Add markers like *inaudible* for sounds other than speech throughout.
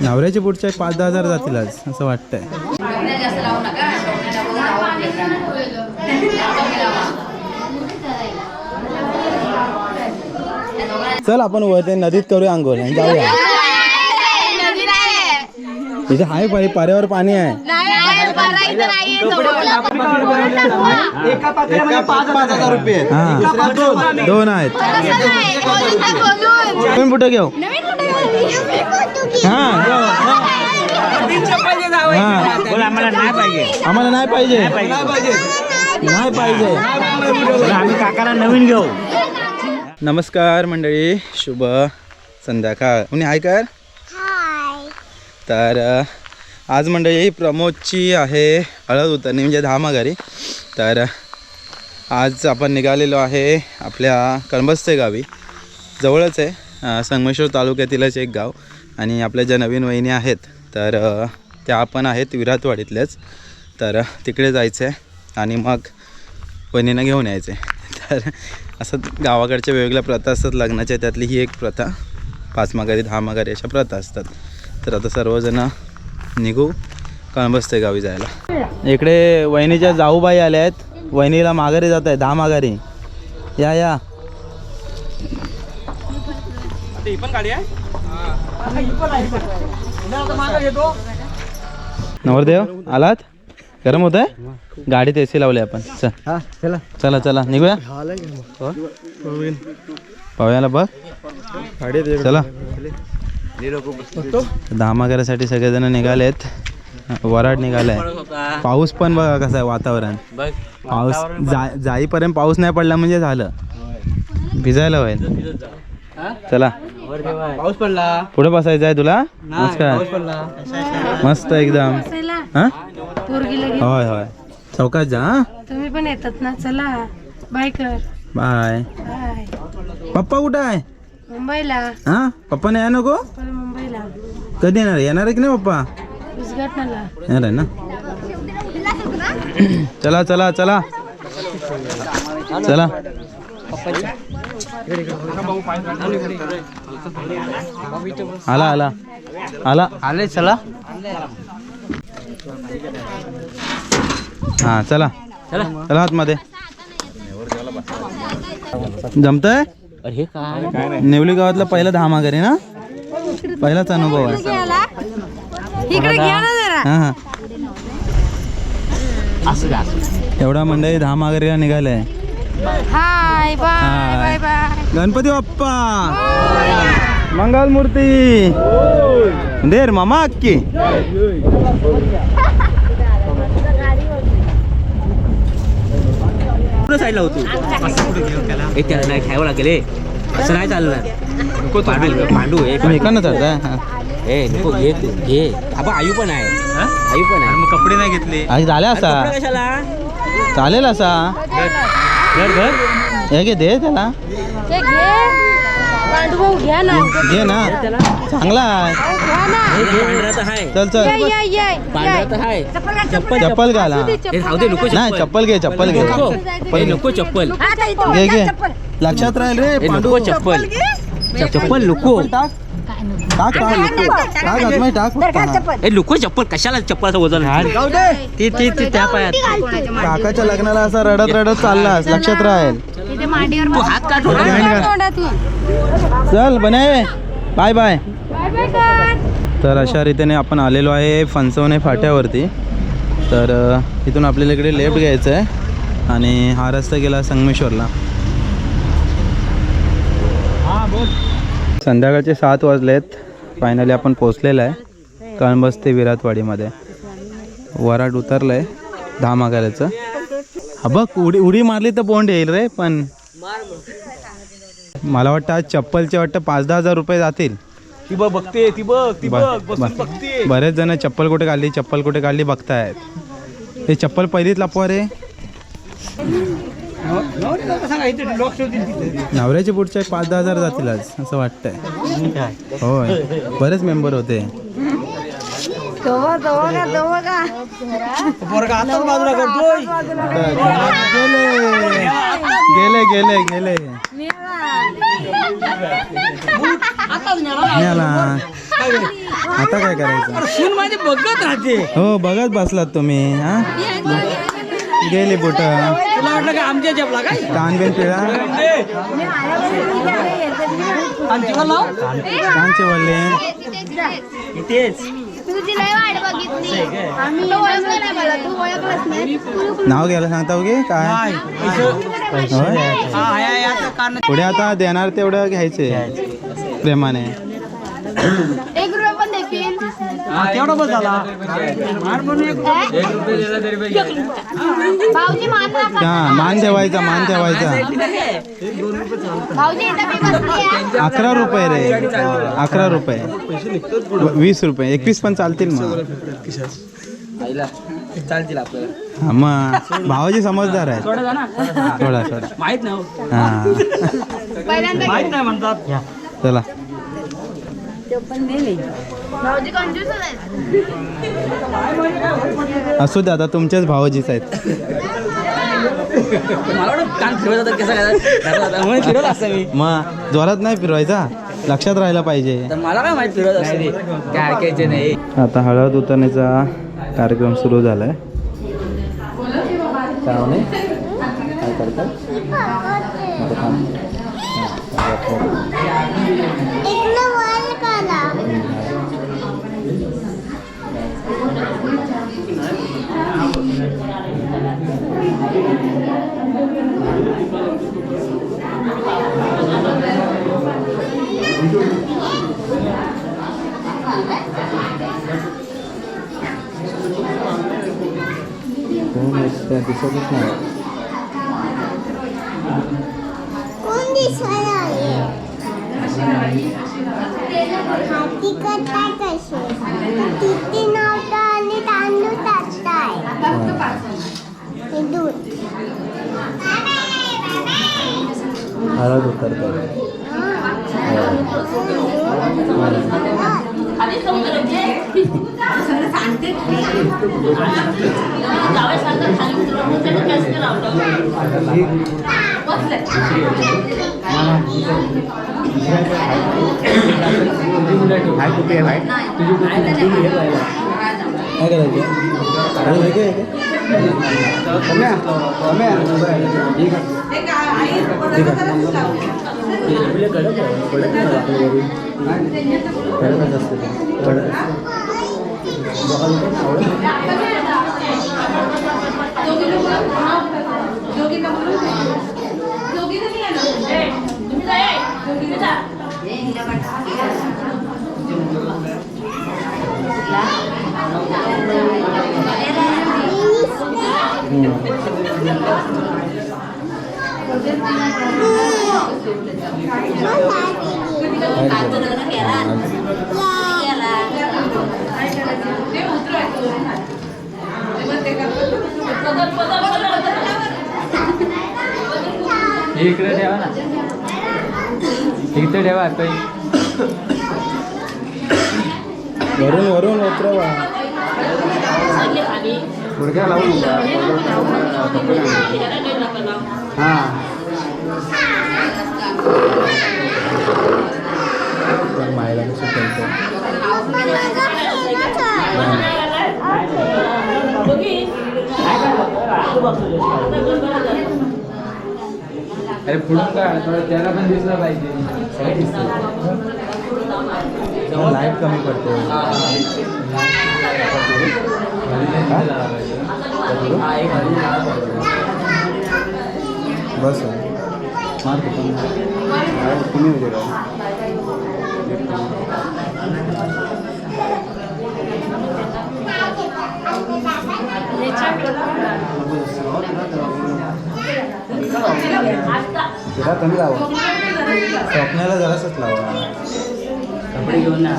नवऱ्याच्या पुढच्या पाच दहा हजार जातील आज असं वाटतंय. चल आपण वरते नदीत करूया आंघोळ जाऊया. इथे आहे पाणी पाऱ्यावर पाणी आहे. एका पात्र्यामध्ये पाच पाच हजार रुपये. हा. दोन. आहेत. तुम्ही कुठे घेऊ? हा घेऊ. हा. आम्हाला नाही पाहिजे. आम्हाला नाही पाहिजे. नाही पाहिजे. आम्ही काकाला नवीन घेऊ. नमस्कार मंडळी. शुभ संध्याकाळ. कोणी आहे का? तर आज मंडळी प्रमोदची आहे हळद उतरणी म्हणजे धामाघारी तर आज आपण निघालेलो आहे आपल्या कणबस्ते गावी. जवळच आहे संगमेश्वर तालुक्यातीलच एक गाव आणि आपल्या ज्या नवीन वहिनी आहेत तर त्या पण आहेत विराटवाडीतल्याच तर तिकडे जायचं आहे आणि मग वहिनीनं घेऊन यायचे तर असं गावाकडच्या वेगवेगळ्या प्रथा असतात लग्नाच्या त्यातली ही एक प्रथा. पाच माघारी दहा माघारी अशा प्रथा असतात. तर आता सर्वजण निघू. कळंबसते गावी जायला. इकडे वहिनीच्या जाऊबाई आल्या आहेत. वहिनीला माघारी जात आहे दहा माघारी. या या. नवरदेव आलात? गरम होत आहे गाडीत ए सी लावली आपण. चल. चला. चला चला. निघूया? पाहुयाला बघ. चला. धामागरासाठी सगळेजण निघालेत. वराड निघालाय. पाऊस पण बघा कसं आहे वातावरण. पाऊस जा जाईपर्यंत पाऊस नाही पडला म्हणजे झालं. भिजायला होईल. चला. पाऊस पडला. पुढे बसायचं आहे तुला? नमस्कार. पडला. मस्त एकदम. हा? होय होय. चौकात जा हा? तुम्ही पण येतात ना चला. बाय कर. बाय. बाय. पप्पा कुठं आहे? मुंबईला. हा? पप्पा नाही नको पण मुंबईला. कधी येणार? येणार आहे की नाही पप्पा? उद्घाटनाला. येणार आहे ना? चला चला चला. चला. आला आला. आला. आले चला. हा चला. चला आतमध्ये जमतंय? अरे काय? नेवली गावातला पहिला धाम घरी ना? पहिलाच अनुभव आहे. हा हा. एवढा मंडळी धाम आगरीला निघालाय. Hi bye hi. Bye bye. Ganpati Bappa. Mangal Murti देर मामा अक्की. *laughs* पुढे साईडला होतो. ए त्याला नाही खायला लागेल ए. असं नाही चालणार. पांडू पांडू ए तुम्ही चढताय हा. ए नको घे तू घे. आपण आयू पण आहे. आयू पण आहे. मग कपडे नाही घेतले. आज झाल्या असा. कशाला? चालेल असा. घर घर हे घे दे त्याला. हे घे. पांडुभाऊ घ्या ना. घे ना. चांगला आहे. घ्या ना. पांढरा तर आहे. चल चल. ये ये ये. पांढरा तर आहे. चप्पल चप्पल घाल. हा ए, राहू दे नको नाही चप्पल. घे चप्पल घे. नको. ए, नको चप्पल. घे घे. लक्षात राहील रे पांडू नको चप्पल. चप्पल नको. टाक. टाक टाक टाक आतमध्ये टाक. ए नको चप्पल. कशाला चप्पलचं वजन ती ती ती त्या पायात. काकाच्या लग्नाला असा रडत रडत चाललास. लक्षात राहील. मांडीवर तू हात काढ चल बनाय बाय बाय. बाय बाय कर तर अशा रीतीने आपण आलेलो आहे फणसवणे फाट्यावरती. तर अ, इथून आपल्याला इकडे लेफ्ट घ्यायचं आहे. आणि हा रस्ता गेला संगमेश्वरला. संध्याकाळचे सात वाजलेत. फायनली आपण पोचलेलं आहे. कळंबस ते विराटवाडीमध्ये. वराड उतरलं आहे दहा मागाऱ्याचं हा बघ उडी उडी मारली तर बोंड येईल रे पण मला वाटतं आज चप्पलचे वाटतं पाच दहा हजार रुपये जातील. ती बघ बघते ती बघ ती ब- ब- बरेच जण चप्पल कुठे काढली चप्पल कुठे काढली बघतायत. ते चप्पल पहिलीच लपवा रे. नवऱ्याच्या पुढच्या एक पाच दहा हजार जातील आज असं वाटतंय. होय. बरेच मेंबर होते. का का? गेले गेले गेले आता काय करायचं? सून माझी बघत राहते. हो बघत बसलात तुम्ही हा? गेली बुट. तुला वाटलं का आमच्या जपला काय? कान बिन पिळा. कांचे वळले इथेच. तुझी लय वाट बघितली. आम्ही ओळखलं नाही मला तू ओळखलंच नाही. नाव घ्यायला सांगता हो की काय होय? पुढे आता देणार तेवढं घ्यायचे प्रेमाने. एक तेवढा बस झाला. हा मान ठेवायचा मान ठेवायचा. आहे. अकरा रुपये रे. अकरा रुपये. वीस रुपये. एकवीस पण चालतील मग. चालतील आपल्याला. हा, मग भावाजी समजदार आहे थोडं जा ना. थोडा माहीत नाही हो. भाऊजी कंजूस आहेत. असू दे आता तुमचेच भावाजीच आहेत. मला वाटतं कान फिरवत होता कसा काय म्हणून फिरवत असं मी. मग जोरात नाही फिरवायचा. लक्षात राहायला पाहिजे. मला काय माहीत फिरवत काय नाही. आता हळद उतरण्याचा कार्यक्रम सुरू झालाय. काय म्हणे? काय करतात? आता थांब. कोण आहे? त्या दिसतच नाही कोण दिसायला आहे हाती करताय कसे किती नव्हतं आणि तांदूळ टाकताय हे दूध हळद उतरतात. समजलं म्हणजे सगळं काय करायचं हळद वेगळी आहे का? कम्या? कम्या? ठीक आहे. कडकच असते. कडक. तुम्ही इकडे ठेवा ना. इकडे ठेवा काही वरून वरून उतरवा. गुडघ्या लावून हां. मायला कसं अरे पुढून काय? त्याला पण दिसलं पाहिजे. लाइट कमी पडते बस मार तुम्ही उभे राहा तिला कमी लावा स्वप्नाला जरासच लावा कपडे घेऊन ना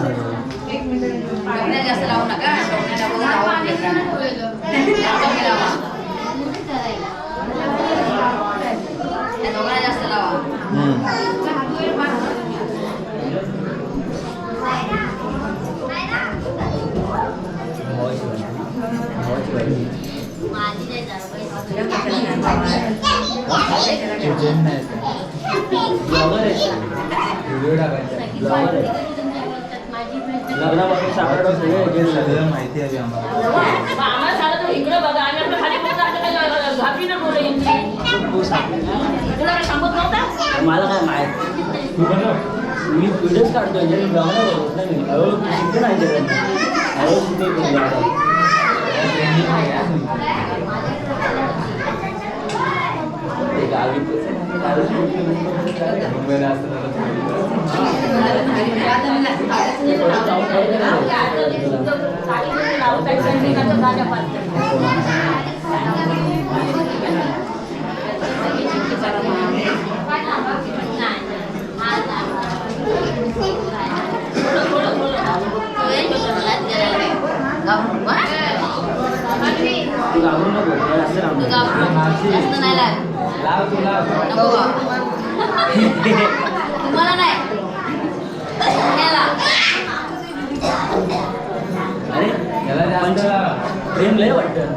डोक्याला जास्त लावू नका डोक्याला बघून लावून घ्यायचं. कमी लावा. त्या दोघांना जास्त लावा हम्म. व्हिडिओ टाकायचा गावात आहे लग्नापासून साखर सगळे जेल लागले. सगळं माहिती आम्हाला. सांगत नव्हता? मला काय माहीत? मी व्हिडिओज काढतोय जे गावाला नाही मी. हळूहळू शिकते नाही. हळूहळू शिकते मी गावाला. ते गावी तू घाबरू नको जरा असं राहू दे. जास्त नाही लाग तुम्हाला नाही. याला. अरे प्रेम लय वाटतं.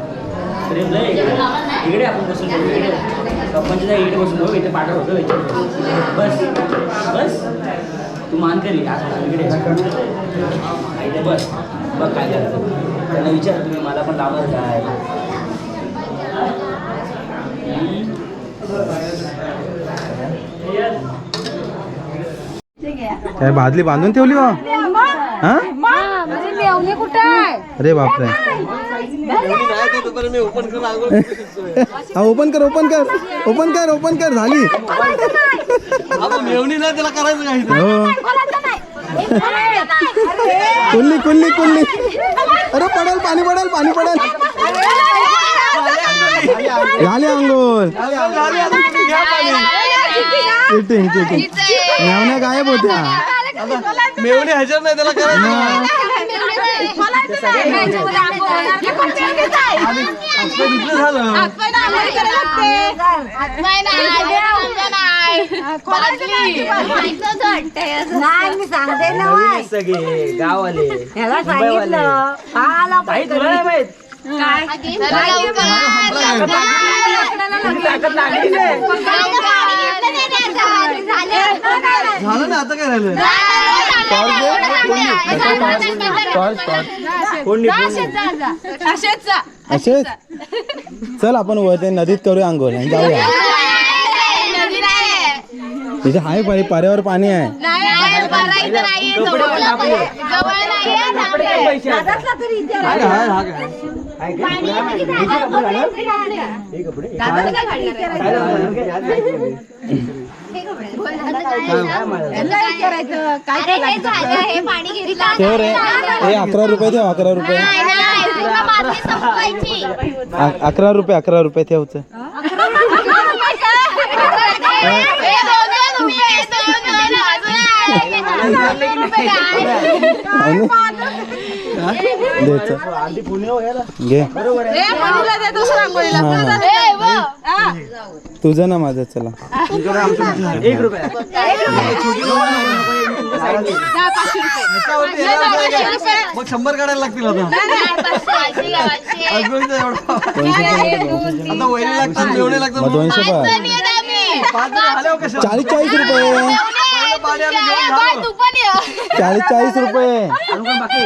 प्रेम लय. इकडे इकडे आपण बसून बोलू, इकडे. बसून बघू. इथे पाठव होतो याच्यावर. बस. बस. तू मान करी आता इकडे. इथे बस. बघ काय करायचं त्यांना विचार. तुम्ही मला पण लावणार काय? काय बादली बांधून ठेवली हो? हा? अरे बापरे. हा ओपन कर ओपन कर. ओपन कर ओपन कर झाली. मेवणी नाही त्याला करायचं हो. कुल्ली कुल्ली कुल्ली. अरे पडेल पाणी पडेल पाणी पडेल. झाली अंघोळ. चिटिंग चिटिंग मेवण्या गायब होत्या. मेवणी हजर नाही त्याला करायचं मग झालं नाही मी सांगते ना. सगळे गाववाले. ह्याला सांगितलं. हा आला ताई झालं ना आता काय असेच चल आपण वर ते नदीत करूया अंघोळ आणि जाऊया तिथे आहे. पाणी पाऱ्यावर पाणी आहे? हे अकरा रुपये ठेव अकरा रुपये. अकरा रुपये. अकरा रुपये ठेवचं. घे. तुझं ना माझं चला एक रुपया मग शंभर काढायला लागतील आता अजूनचा एवढा. आता वैरी लागतात चाळीस चाळीस रुपये. चाळीस चाळीस रुपये. अजून कोण बाकी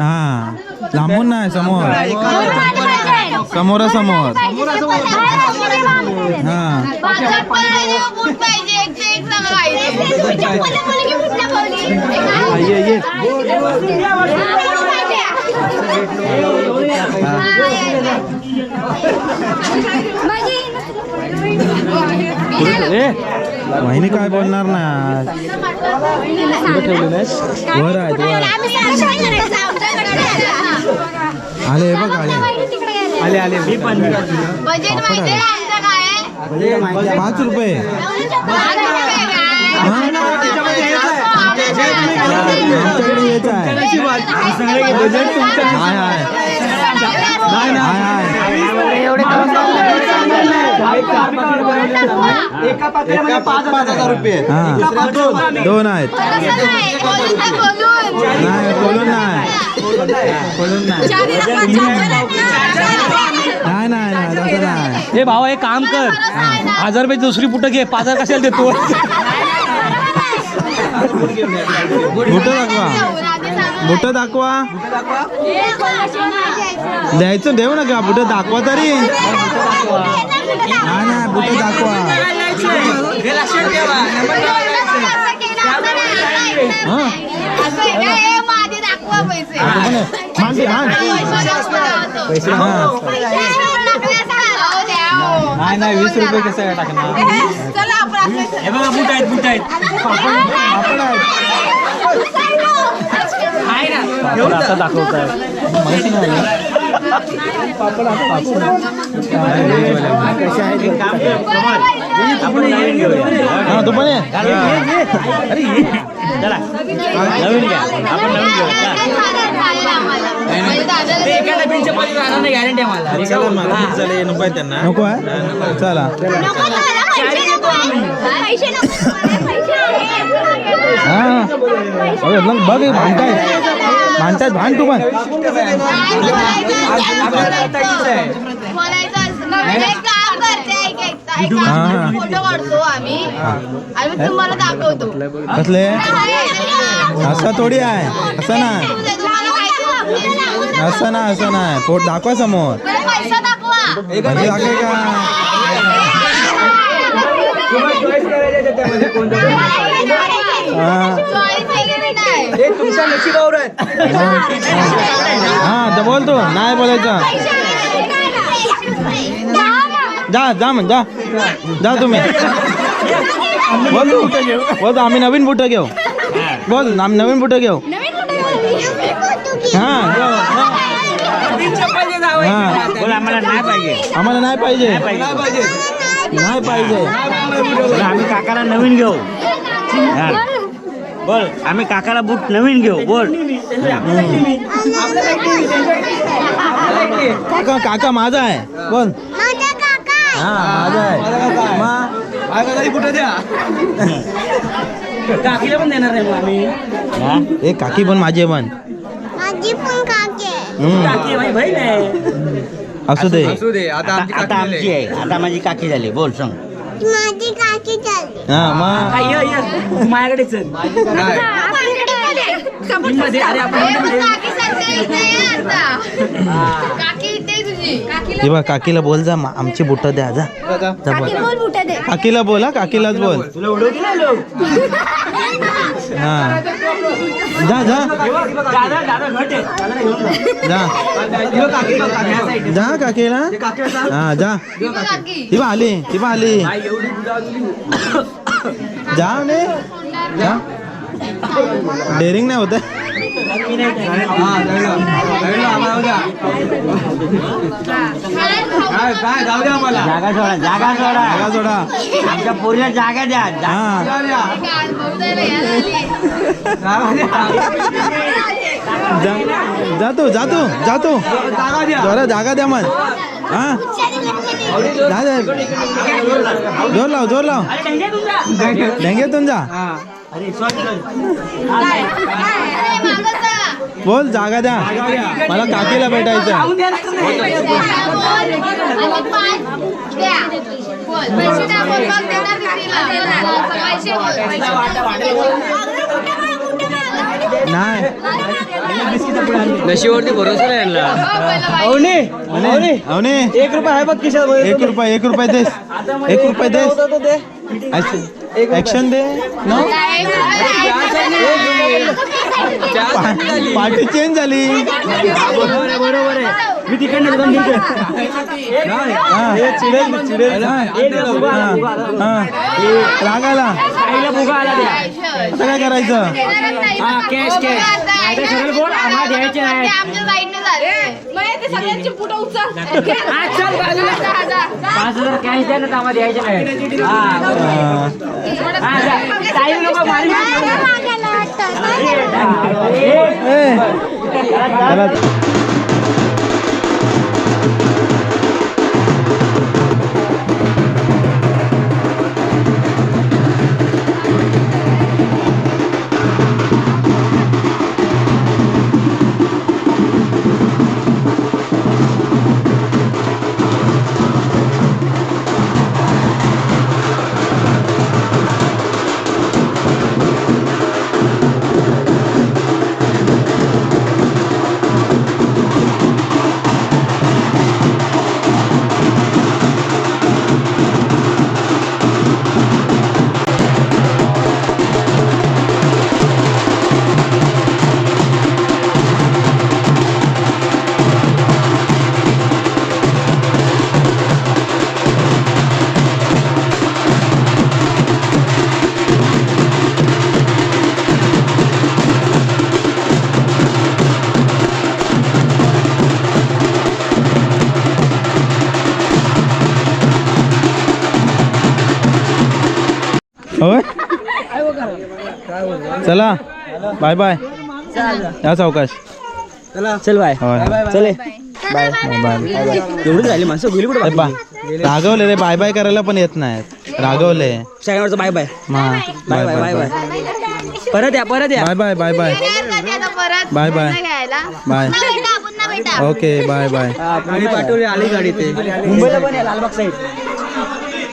हा लांबून नाही समोर समोर समोर हा ये ये वाहिनी काय बोलणार ना वर आहेत वर आले हे बघ आले. आले आले बजेट माहिती आहे आमचं काय? आहे? पाच रुपये. आमच्याकडे हेच आहे हाय हाय हाय हाय एका पाकळ्यामध्ये पाच हजार रुपये हा दोन आहेत नाही बोलून नाही बोलून नाही नाही. नाही नाही तसं नाही हे भावा एक काम कर. हजार रुपये दुसरी पुटं घे. पाच हजार कशाला देतो? बुटं दाखवा. बुटं दाखवा. द्यायचं देऊ नका. बुटं दाखवा तरी. नाही नाही बुटं दाखवा. नाही वीस रुपये कसं टाकणार? हे बघा बुट आहेत बुट आहेत. पापड आता दाखवताय. माहिती नाही. आपण हा तू पण अरे. चला. नवीन घ्या. आपण नवीन घेऊया. ते एका डब्यांच्या पलीकडे राहणार नाही गॅरंटी आहे मला नको आहे चला. हा अरे लंग बघ भांडताय भांडतायत. भांड तू पण. मग कसले असं थोडी आहे. असं नाही. असं नाही असं नाही. पोट दाखवा समोर. म्हणजे दाखव का? हा. चॉईस वगैरे नाही. हा तर बोल तू. नाही बोलायचं. जा जा मग जा. जा तुम्ही. बोल तू. बोल तू, आम्ही नवीन बुटं घेऊ. बोल आम्ही नवीन बुटं घेऊ. हा. हा. आम्हाला नाही पाहिजे. आम्हाला नाही पाहिजे. नाही पाहिजे. आम्ही काकाला नवीन घेऊ. हा. बोल आम्ही काकाला बूट नवीन घेऊ बोल. काका काका माझा आहे. बोल. हा माझा आहे. *laughs* काकीला पण देणार नाही मग आम्ही. ए काकी पण माझी आहे पण. माझी पण काके हम्म, काकी माझी बहीण आहे. असू दे. आता आता आमची आहे. आता माझी काकी झाली. बोल सांग. माझी काकी चालली हा मग? ये ये. माझ्याकडेच आहे. मध्ये, अरे आपण मध्ये. काकी इथे तुझी. हे बघ काकीला बोल जा मा- आमची बुट द्या जा. जा बोल. काकीला बोल हा काकीलाच बोल. तुला उडवते ना लोक? हा. जा जा. जा. जा जा काकीला. हा जा. ती आली ती आली. जा ने. जा. डेअरिंग नाही होत जागा सोडा जागा सोडा जागा सोडा आमच्या पोरीला जागा द्या जा- जातो जातो बोलतोय रे, जरा जागा द्या मग हा जोर लाव जोर लाव अरे जा बोल जागा द्या. मला काकीला भेटायचं राहून द्या ना तुम्ही. आणि पाच द्या. बोल, पैसे द्या, बोल, मग देणार कितीला? पैसे बोल, पैसे. नाही. नशिबावरती भरोसा नाही आणला. हो. अवनी एक रुपया आहे बघ खिशात एक रुपये एक रुपये देस. एक रुपये देस. ऍक्शन दे. नो पार्टी चेंज झाली. बरोबर आहे बरोबर आहे. मी तिकडनं दुकान निघतोय हा. हा. हा. राग आला आईला भुगा आला द्या. आता काय करायचं. हा कॅश कॅश आता सरळ बोल आम्हाला द्यायचे नाही हा. पाच हजार कॅश द्या ना तर आम्हाला द्यायचे नाही. हा. हा, लोकं मारी चला बाय बाय या सावकाश. चल बाय. होय. चले. बाय बाय एवढीच राहिली माणसं गेली कुठे बा रागवले रे बाय बाय करायला पण येत नाहीत. रागवले. सगळ्यांवरचं बाय बाय मा. बाय बाय बाय बाय परत या परत या. बाय बाय बाय बाय परत? Bye bye bye okay bye bye गाडी पाठवली आली गाडी ते. मुंबईला पण या लालबाग साईड